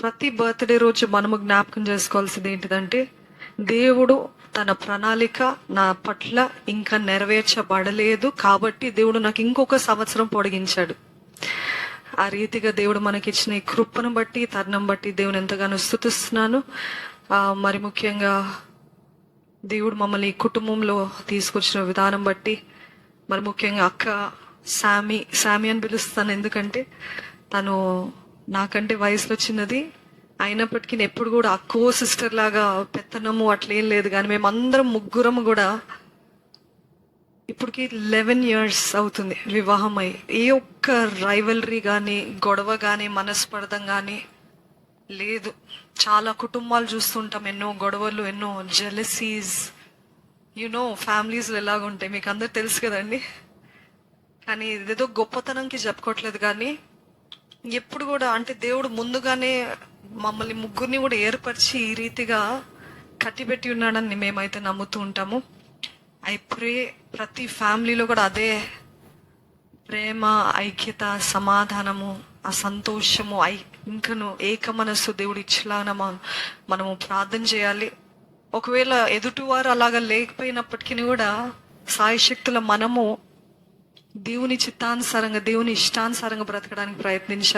ప్రతి బర్త్డే రోజు మనము జ్ఞాపకం చేసుకోవాల్సింది ఏంటిదంటే దేవుడు తన ప్రణాళిక నా పట్ల ఇంకా నెరవేర్చబడలేదు కాబట్టి దేవుడు నాకు ఇంకొక సంవత్సరం పొడిగించాడు. ఆ రీతిగా దేవుడు మనకిచ్చిన ఈ కృపను బట్టి తరుణం బట్టి దేవుని ఎంతగానో స్థుతిస్తున్నాను. మరి ముఖ్యంగా దేవుడు మమ్మల్ని కుటుంబంలో తీసుకొచ్చిన విధానం బట్టి మరి ముఖ్యంగా అక్క శామి శామి అని పిలుస్తాను. ఎందుకంటే తను నాకంటే వయసులో చిన్నది. అయినప్పటికీ నేను ఎప్పుడు కూడా అక్కో సిస్టర్ లాగా పెత్తనము అట్లేం లేదు. కానీ మేమందరం ముగ్గురం కూడా ఇప్పటికి లెవెన్ ఇయర్స్ అవుతుంది వివాహం అయ్యి ఏ ఒక్క రైవలరీ కానీ గొడవ కానీ మనస్పర్ధం కానీ లేదు. చాలా కుటుంబాలు చూస్తుంటాం. ఎన్నో గొడవలు ఎన్నో జెలసీస్ యునో ఫ్యామిలీస్లో ఎలాగుంటాయి? మీకు అందరు తెలుసు కదండి. కానీ ఇదేదో గొప్పతనంకి చెప్పుకోవట్లేదు కానీ ఎప్పుడు కూడా అంటే దేవుడు ముందుగానే మమ్మల్ని ముగ్గురిని కూడా ఏర్పరిచి ఈ రీతిగా కట్టిపెట్టి ఉన్నాడని మేమైతే నమ్ముతూ ఉంటాము. ఐ ప్రే ప్రతి ఫ్యామిలీలో కూడా అదే ప్రేమ ఐక్యత సమాధానము ఆ సంతోషము ఐ ఇంకను ఏక మనస్సు దేవుడు ఇచ్చేలాగా మనము ప్రార్థన చేయాలి. ఒకవేళ ఎదుటివారు అలాగా లేకపోయినప్పటికీ కూడా సాయశక్తుల మనము దేవుని చిత్తానుసారంగా దేవుని ఇష్టానుసారంగా బ్రతకడానికి ప్రయత్నించాలి.